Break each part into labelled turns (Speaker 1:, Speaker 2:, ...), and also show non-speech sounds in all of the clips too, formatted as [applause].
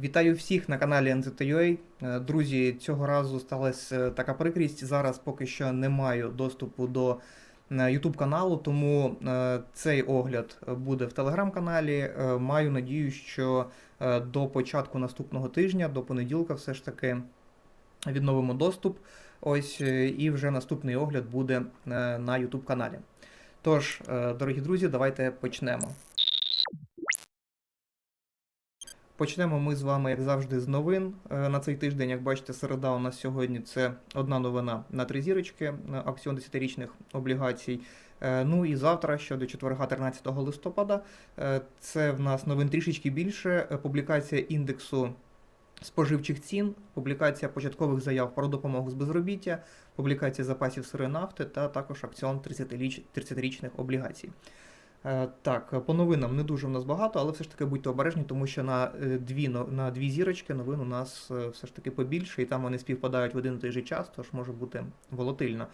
Speaker 1: Вітаю всіх на каналі NZUA. Е, Друзі, цього разу сталася е, така прикрість. Зараз поки що не маю доступу до е, YouTube каналу, тому цей огляд буде в телеграм-каналі. Маю надію, що до початку наступного тижня, до понеділка, все ж таки відновимо доступ. Ось і вже наступний огляд буде на YouTube каналі. Тож, дорогі друзі, давайте почнемо. Почнемо ми з вами, як завжди, з новин е, на цей тиждень. Як бачите, середа у нас сьогодні це одна новина на три зірочки, акціон 10-річних облігацій. Е, Ну і завтра, щодо четверга, 13 листопада, е, це в нас новин трішечки більше. Публікація індексу споживчих цін, публікація початкових заяв про допомогу з безробіття, публікація запасів сирої нафти та також акціон 30-річ- 30-річних облігацій. Е, Так, по новинам не дуже в нас багато, але все ж таки будьте обережні, тому що на е, дві, на дві зірочки новин у нас е, все ж таки побільше, і там вони співпадають в один і той же час, тож може бути волатильно.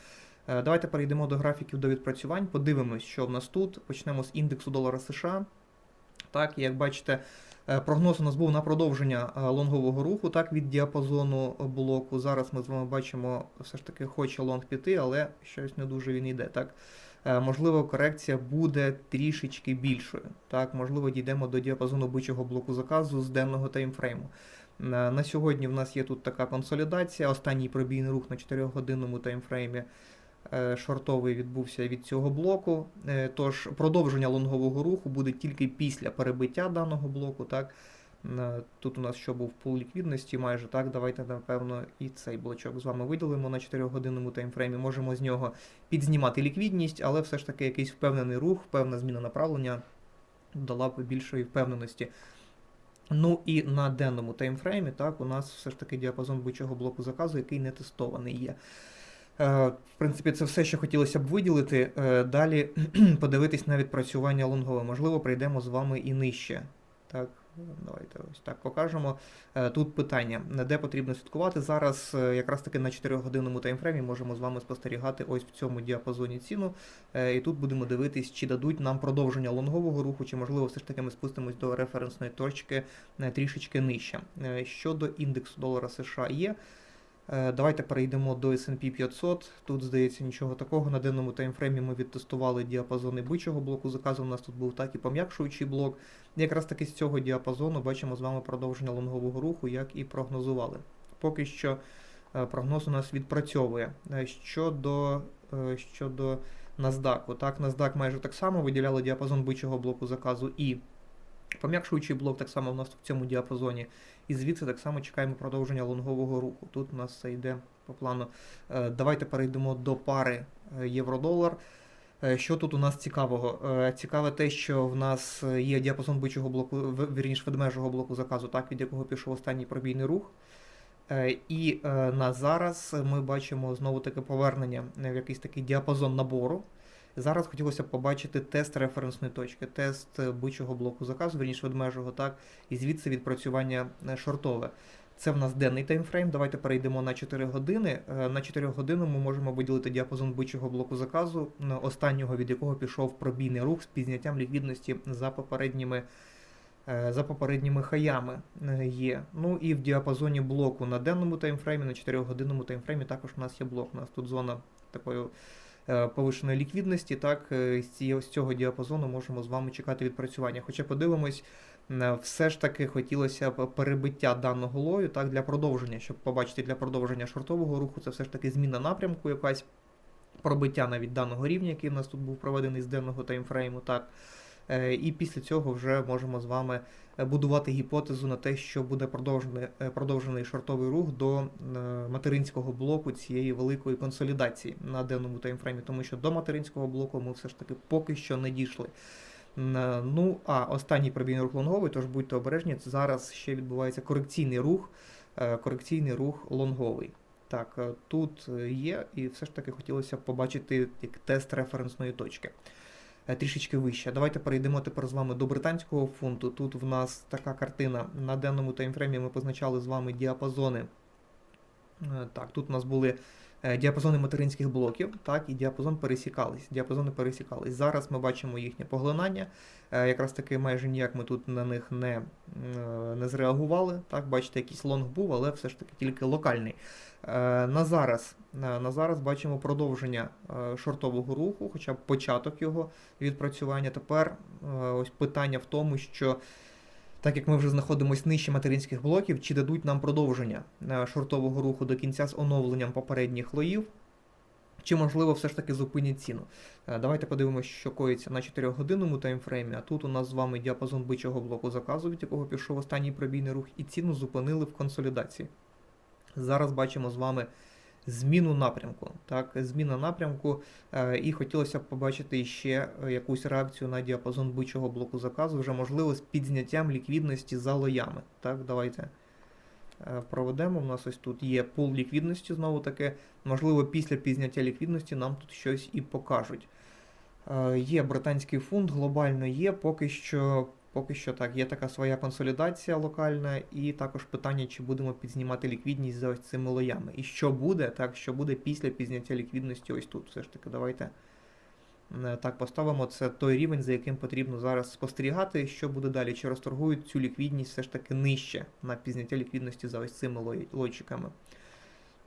Speaker 1: Е, Давайте перейдемо до графіків до відпрацювань, подивимось, що в нас тут. Почнемо з індексу долара США. Так, як бачите, е, прогноз у нас був на продовження е, лонгового руху, так, від діапазону блоку. Зараз ми з вами бачимо, все ж таки хоче лонг піти, але щось не дуже він йде. Так. Е, Можливо, корекція буде трішечки більшою. Так, можливо, дійдемо до діапазону бичого блоку заказу з денного таймфрейму. Е, На сьогодні в нас є тут така консолідація. Останній пробійний рух на 4-годинному таймфреймі е, шортовий відбувся від цього блоку. Тож продовження лонгового руху буде тільки після перебиття даного блоку. Так. Е, Тут у нас що був пул ліквідності майже так. Давайте, напевно, і цей блочок з вами виділимо на 4-годинному таймфреймі. Можемо з нього підзнімати ліквідність, але все ж таки якийсь впевнений рух, певна зміна направлення дала б більшої впевненості. Ну і на денному таймфреймі, так, у нас все ж таки діапазон бичого блоку заказу, який не тестований є. Е, В принципі, це все, що хотілося б виділити. Е, Далі [clears throat] подивитись на відпрацювання лонгове. Можливо, прийдемо з вами і нижче. Так, давайте ось так покажемо. Е, Тут питання, де потрібно слідкувати. Зараз е, якраз таки на 4-годинному таймфреймі можемо з вами спостерігати ось в цьому діапазоні ціну. Е, І тут будемо дивитись, чи дадуть нам продовження лонгового руху, чи можливо все ж таки ми спустимось до референсної точки трішечки нижче. Щодо індексу долара США є. Е, Давайте перейдемо до S&P 500. Тут, здається, нічого такого. На денному таймфреймі ми відтестували діапазони бичого блоку заказу. У нас тут був так і пом'якшуючий блок. Якраз таки з цього діапазону бачимо з вами продовження лонгового руху, як і прогнозували. Поки що е, прогноз у нас відпрацьовує. Е, Щодо, щодо NASDAQ, так, NASDAQ майже так само виділяли діапазон бичого блоку заказу і пом'якшуючий блок так само у нас в цьому діапазоні. І звідси так само чекаємо продовження лонгового руху. Тут у нас все йде по плану. Е, Давайте перейдемо до пари е, євро-долар. Е, Що тут у нас цікавого? Цікаве те, що в нас є діапазон бичого блоку, вірніше ведмежого блоку заказу, так, від якого пішов останній пробійний рух. І на зараз ми бачимо знову таке повернення в якийсь такий діапазон набору. Зараз хотілося б побачити тест референсної точки, тест е, бичого блоку заказу, вірніше ведмежого, так, і звідси відпрацювання е, шортове. Це в нас денний таймфрейм. Давайте перейдемо на 4 години. Е, На 4 години ми можемо виділити діапазон бичого блоку заказу, останнього від якого пішов пробійний рух з підняттям ліквідності за попередніми, за попередніми хаями є. Ну і в діапазоні блоку на денному таймфреймі, на 4 годинному таймфреймі також у нас є блок. У нас тут зона такої е, повишеної ліквідності. Так, е, з цього діапазону можемо з вами чекати відпрацювання. Хоча подивимось, е, все ж таки хотілося б перебиття даного лою так, для продовження, щоб побачити для продовження шортового руху, це все ж таки зміна напрямку, якась пробиття навіть даного рівня, який в нас тут був проведений з денного таймфрейму. Так. Е, І після цього вже можемо з вами е, будувати гіпотезу на те, що буде продовжений, е, продовжений шортовий рух до материнського блоку цієї великої консолідації на денному таймфреймі, тому що до материнського блоку ми все ж таки поки що не дійшли. Ну, а останній пробійний рух лонговий, тож будьте обережні, зараз ще відбувається корекційний рух, корекційний рух лонговий. Так, тут є, і все ж таки хотілося побачити як тест референсної точки. Е, Трішечки вище. Давайте перейдемо тепер з вами до британського фунту. Тут в нас така картина. На денному таймфреймі ми позначали з вами діапазони. Е, Так, тут у нас були діапазони материнських блоків, так, і діапазон пересікались. Діапазони пересікались. Зараз ми бачимо їхнє поглинання. Е, Якраз таки майже ніяк ми тут на них не, е, не зреагували. Так, бачите, якийсь лонг був, але все ж таки тільки локальний. Е, На зараз, на зараз бачимо продовження е, шортового руху, хоча б початок його відпрацювання. Тепер е, ось питання в тому, що так як ми вже знаходимося нижче материнських блоків, чи дадуть нам продовження е, шортового руху до кінця з оновленням попередніх лоїв, чи можливо все ж таки зупинять ціну. Е, Давайте подивимося, що коїться на 4-годинному таймфреймі. А тут у нас з вами діапазон бичого блоку заказу, від якого пішов останній пробійний рух, і ціну зупинили в консолідації. Зараз бачимо з вами зміну напрямку. Так, зміна напрямку, е, і хотілося б побачити ще е, якусь реакцію на діапазон бичого блоку заказу, вже можливо з підзняттям ліквідності за лоями. Так, давайте е, проведемо. У нас ось тут є пул ліквідності, знову таки. Можливо, після підзняття ліквідності нам тут щось і покажуть. Є британський фунт, глобально є, поки що. Поки що так, є така своя консолідація локальна, і також питання, чи будемо підзнімати ліквідність за ось цими лоями. І що буде, так, що буде після підзняття ліквідності ось тут. Все ж таки, давайте е, так поставимо. Це той рівень, за яким потрібно зараз спостерігати, що буде далі. Чи розторгують цю ліквідність все ж таки нижче на підзняття ліквідності за ось цими лой- лойчиками.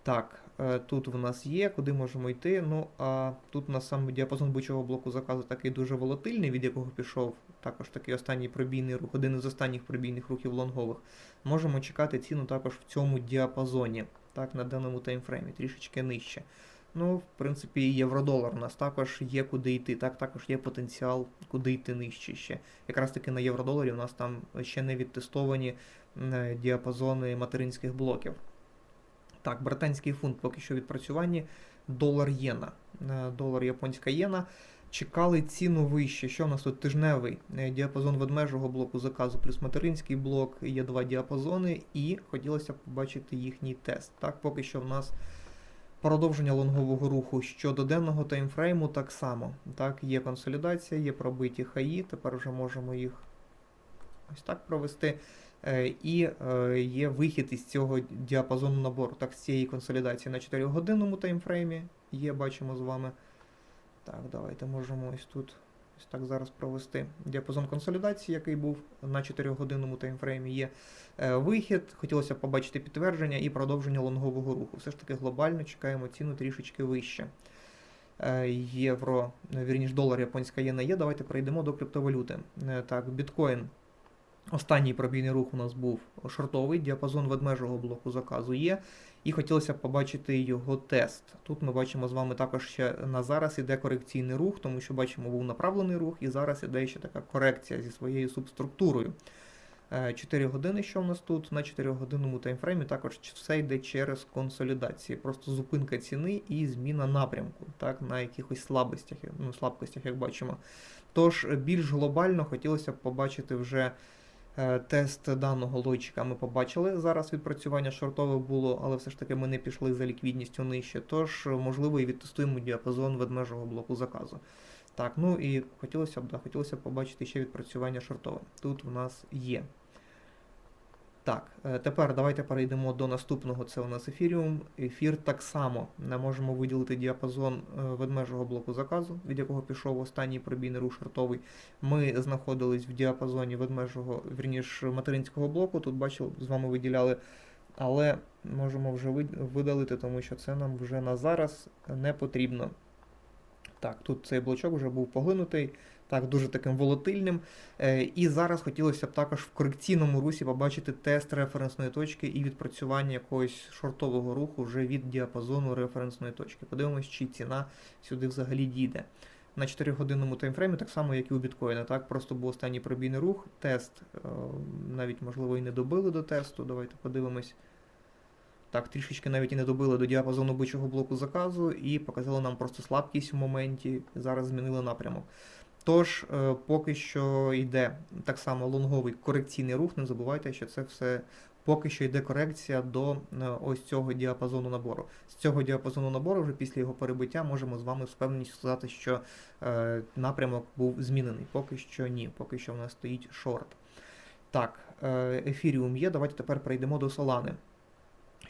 Speaker 1: Так, е, тут в нас є, куди можемо йти. Ну, а тут у нас саме діапазон бичого блоку заказу такий дуже волатильний, від якого пішов також такий останній пробійний рух, один із останніх пробійних рухів лонгових. Можемо чекати ціну також в цьому діапазоні, так, на даному таймфреймі, трішечки нижче. Ну, в принципі, і євро-долар у нас також є куди йти, так, також є потенціал, куди йти нижче ще. Якраз таки на євро-доларі у нас там ще не відтестовані е, діапазони материнських блоків. Так, британський фунт поки що відпрацюванні. Долар єна. Е, Долар японська єна. Чекали ціну вище. Що в нас тут тижневий е, діапазон ведмежого блоку заказу плюс материнський блок. Є два діапазони, і хотілося б побачити їхній тест. Так, поки що в нас продовження лонгового руху щодо денного таймфрейму так само. Так, є консолідація, є пробиті хаї. Тепер вже можемо їх ось так провести. Е, І е, є вихід із цього діапазону набору, так, з цієї консолідації на 4-годинному таймфреймі є, бачимо з вами. Так, давайте можемо ось тут ось так зараз провести діапазон консолідації, який був на 4-годинному таймфреймі. Є е, вихід. Хотілося б побачити підтвердження і продовження лонгового руху. Все ж таки глобально чекаємо ціну трішечки вище. Євро, вірніш, долар японська єна є. Давайте перейдемо до криптовалюти. Так, біткоін. Останній пробійний рух у нас був шортовий, діапазон ведмежого блоку заказу є. І хотілося б побачити його тест. Тут ми бачимо з вами також ще на зараз іде корекційний рух, тому що бачимо, був направлений рух, і зараз іде ще така корекція зі своєю субструктурою. 4 години, що в нас тут, на 4-годинному таймфреймі також все йде через консолідації. Просто зупинка ціни і зміна напрямку, так, на якихось слабостях, ну, слабкостях, як бачимо. Тож, більш глобально хотілося б побачити вже е, тест даного лойчика. Ми побачили. Зараз відпрацювання шортове було, але все ж таки ми не пішли за ліквідністю нижче. Тож, можливо, і відтестуємо діапазон ведмежого блоку заказу. Так, ну і хотілося б, да, хотілося б побачити ще відпрацювання шортове. Тут у нас є. Так, е, тепер давайте перейдемо до наступного. Це у нас ефіріум. Ефір так само не можемо виділити діапазон е, ведмежого блоку заказу, від якого пішов останній пробійний рух шортовий. Ми знаходились в діапазоні ведмежого, вірніш, материнського блоку. Тут бачив, з вами виділяли, але можемо вже видалити, тому що це нам вже на зараз не потрібно. Так, тут цей блочок вже був поглинутий, так, дуже таким волатильним. Е, І зараз хотілося б також в корекційному русі побачити тест референсної точки і відпрацювання якогось шортового руху вже від діапазону референсної точки. Подивимось, чи ціна сюди взагалі дійде. На 4-годинному таймфреймі, так само, як і у біткоїна. Так, просто був останній пробійний рух, тест, е, навіть, можливо, і не добили до тесту. Давайте подивимось. Так, трішечки навіть і не добили до діапазону бичого блоку заказу і показали нам просто слабкість в моменті. Зараз змінили напрямок. Тож, е, поки що йде так само лонговий корекційний рух. Не забувайте, що це все поки що йде корекція до е, ось цього діапазону набору. З цього діапазону набору, вже після його перебиття, можемо з вами з впевненістю сказати, що е, напрямок був змінений. Поки що ні, поки що в нас стоїть шорт. Так, ефіріум є. Давайте тепер перейдемо до Солани.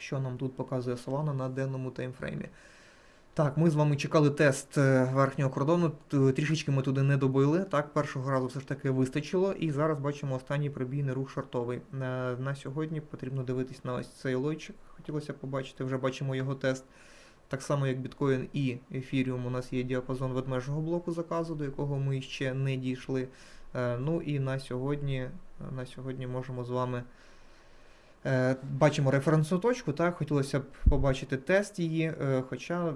Speaker 1: Що нам тут показує Solana на денному таймфреймі. Так, ми з вами чекали тест е, верхнього кордону. Трішечки ми туди не добили. Так, першого разу все ж таки вистачило. І зараз бачимо останній пробійний рух шортовий. На, на сьогодні потрібно дивитись на ось цей лойчик. Хотілося побачити, вже бачимо його тест. Так само, як біткоін і ефіріум, у нас є діапазон ведмежого блоку заказу, до якого ми ще не дійшли. Е, Ну і на сьогодні, на сьогодні можемо з вами. Е, Бачимо референсну точку, так, хотілося б побачити тест її, е, хоча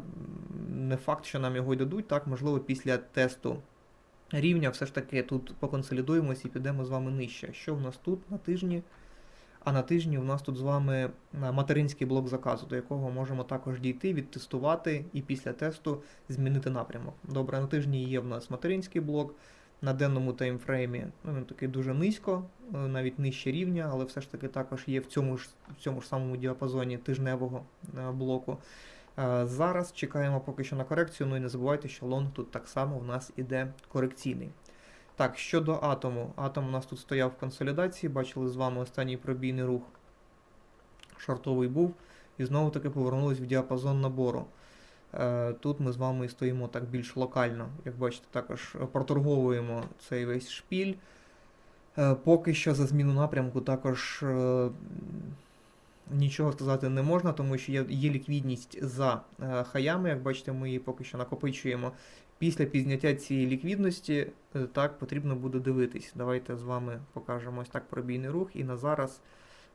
Speaker 1: не факт, що нам його й дадуть, так, можливо, після тесту рівня все ж таки тут поконсолідуємось і підемо з вами нижче. Що в нас тут на тижні? А на тижні в нас тут з вами е, материнський блок заказу, до якого можемо також дійти, відтестувати і після тесту змінити напрямок. Добре, на тижні є в нас материнський блок. На денному таймфреймі ну, він такий дуже низько, е, навіть нижче рівня, але все ж таки також є в цьому ж, в цьому ж самому діапазоні тижневого е, блоку. Е, Зараз чекаємо поки що на корекцію, ну і не забувайте, що лонг тут так само в нас іде корекційний. Так, щодо атому. Атом у нас тут стояв в консолідації, бачили з вами останній пробійний рух. Шортовий був. І знову таки повернулись в діапазон набору. Е, Тут ми з вами стоїмо так більш локально. Як бачите, також проторговуємо цей весь шпіль. Е, Поки що за зміну напрямку також е, нічого сказати не можна, тому що є, ліквідність за хаями. Як бачите, ми її поки що накопичуємо. Після пізняття цієї ліквідності так потрібно буде дивитись. Давайте з вами покажемо ось так пробійний рух. І на зараз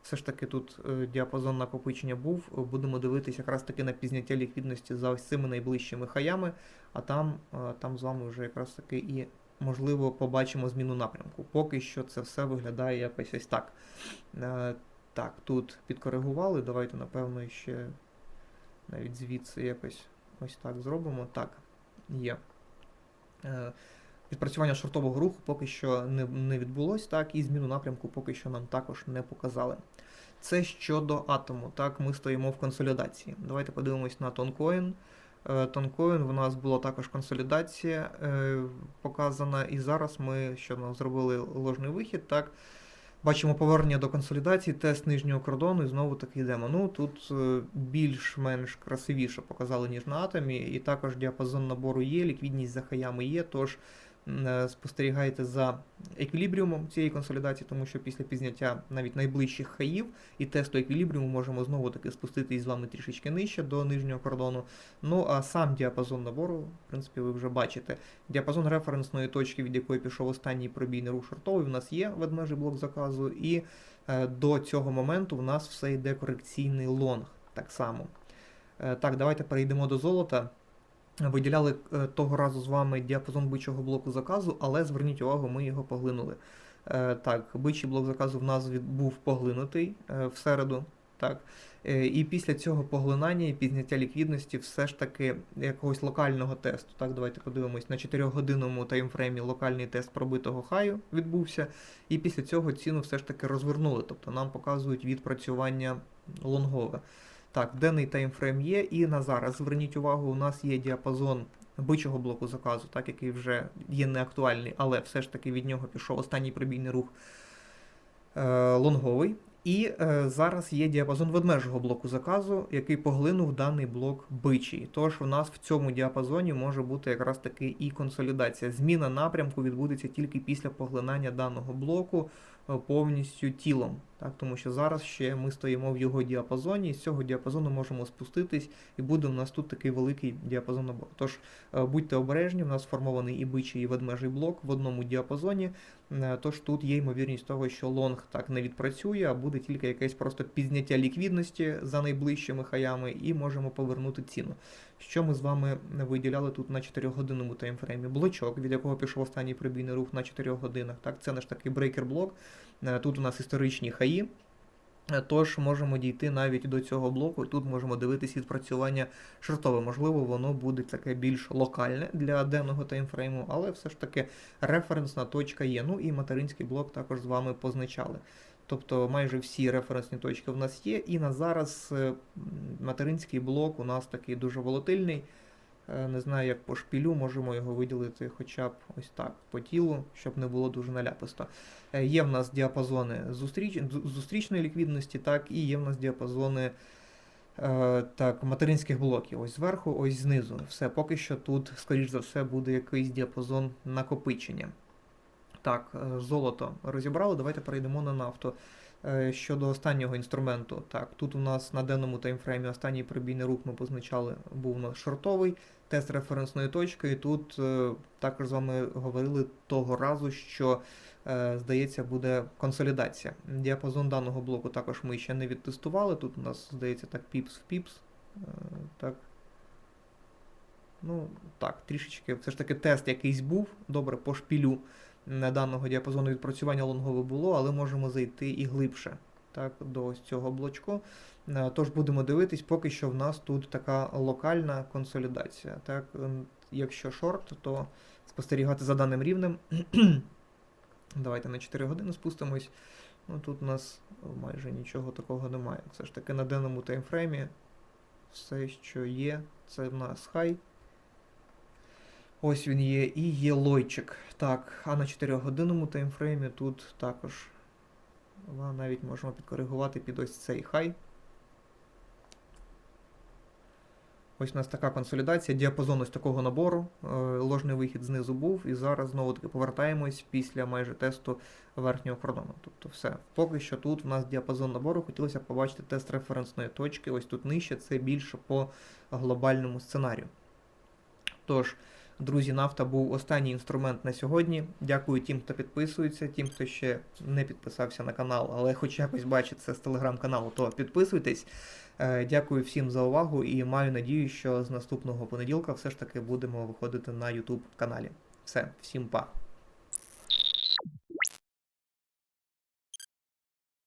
Speaker 1: все ж таки тут е, діапазон накопичення був. Будемо дивитись якраз таки на пізняття ліквідності за ось цими найближчими хаями, а там, е, там з вами вже якраз таки і можливо побачимо зміну напрямку. Поки що це все виглядає якось ось так. Е, Так, тут підкоригували. Давайте, напевно, ще навіть звідси якось ось так зробимо. Так, є. Відпрацювання шортового руху поки що не, не відбулось, так, і зміну напрямку поки що нам також не показали. Це щодо атому. Так, ми стоїмо в консолідації. Давайте подивимось на тонкоін. Е, Тонкоін в нас була також консолідація е, показана, і зараз ми що ми зробили ложний вихід. Так, бачимо повернення до консолідації, тест нижнього кордону, і знову таки йдемо. Ну тут е, більш-менш красивіше показали, ніж на атомі, і також діапазон набору є, ліквідність за хаями є. Тож е, спостерігайте за еквілібріумом цієї консолідації, тому що після пізняття навіть найближчих хаїв і тесту еквілібріуму можемо знову таки спуститись з вами трішечки нижче до нижнього кордону. Ну а сам діапазон набору, в принципі, ви вже бачите. Діапазон референсної точки, від якої пішов останній пробійний рух шортовий, у нас є ведмежий блок заказу, і е, до цього моменту в нас все йде корекційний лонг так само. Е, так, давайте перейдемо до золота. Виділяли е, того разу з вами діапазон бичого блоку заказу, але зверніть увагу, ми його поглинули. Е, так, бичий блок заказу в нас був поглинутий е, в середу. Так. І після цього поглинання і пізняття ліквідності все ж таки якогось локального тесту. Так, давайте подивимось на 4-годинному таймфреймі локальний тест пробитого хаю відбувся. І після цього ціну все ж таки розвернули. Тобто нам показують відпрацювання лонгове. Так, денний таймфрейм є, і на зараз зверніть увагу, у нас є діапазон бичого блоку заказу, так, який вже є неактуальний, але все ж таки від нього пішов останній пробійний рух е, лонговий. І е, зараз є діапазон ведмежого блоку заказу, який поглинув даний блок бичий. Тож у нас в цьому діапазоні може бути якраз таки і консолідація. Зміна напрямку відбудеться тільки після поглинання даного блоку повністю тілом. Так, тому що зараз ще ми стоїмо в його діапазоні, і з цього діапазону можемо спуститись, і буде у нас тут такий великий діапазон набору. Тож е, будьте обережні, у нас сформований і бичий, і ведмежий блок в одному діапазоні. Е, Тож тут є ймовірність того, що лонг так не відпрацює, а буде тільки якесь просто пізняття ліквідності за найближчими хаями, і можемо повернути ціну. Що ми з вами виділяли тут на 4-годинному таймфреймі? Блочок, від якого пішов останній пробійний рух на 4 годинах. Так, це наш такий брейкер-блок. Е, Тут у нас історичні хаї. Е, Тож можемо дійти навіть до цього блоку. Тут можемо дивитися відпрацювання шортове. Можливо, воно буде таке більш локальне для денного таймфрейму, але все ж таки референсна точка є. Ну і материнський блок також з вами позначали. Тобто майже всі референсні точки в нас є. І на зараз е, материнський блок у нас такий дуже волатильний. Е, Не знаю, як по шпілю можемо його виділити хоча б ось так по тілу, щоб не було дуже наляписто. Е, Є в нас діапазони зустріч... зустрічної ліквідності, так, і є в нас діапазони так, материнських блоків. Ось зверху, ось знизу. Все, поки що тут, скоріш за все, буде якийсь діапазон накопичення. Так, е, золото розібрали. Давайте перейдемо на нафту. Е, Щодо останнього інструменту, так, тут у нас на денному таймфреймі останній пробійний рух ми позначали, був у шортовий тест референсної точки. І тут е, також з вами говорили того разу, що здається буде консолідація. Діапазон даного блоку також ми ще не відтестували. Тут у нас здається так піпс в піпс. Так. Ну, так, трішечки. Все ж таки тест якийсь був. Добре, по шпілю даного діапазону відпрацювання лонгове було, але можемо зайти і глибше так, до цього блочку. Е, Тож будемо дивитись, поки що в нас тут така локальна консолідація. Так, Ем, якщо шорт, то спостерігати за даним рівнем. [clears throat] Давайте на 4 години спустимось. Ну, тут у нас майже нічого такого немає. Все ж таки на денному таймфреймі все, що є, це в нас хай. Ось він є, і є лойчик. Так, а на 4 годинному таймфреймі тут також навіть можемо підкоригувати під ось цей хай. Ось у нас така консолідація, діапазон ось такого набору. Е, Ложний вихід знизу був, і зараз знову таки повертаємось після майже тесту верхнього кордону. Тобто все. Поки що тут у нас діапазон набору. Хотілося б побачити тест референсної точки. Ось тут нижче, це більше по глобальному сценарію. Тож, друзі, нафта був останній інструмент на сьогодні. Дякую тим, хто підписується, тим, хто ще не підписався на канал, але хоч якось бачить це з телеграм-каналу, то підписуйтесь. Е, Дякую всім за увагу і маю надію, що з наступного понеділка все ж таки будемо виходити на YouTube каналі. Все, всім па.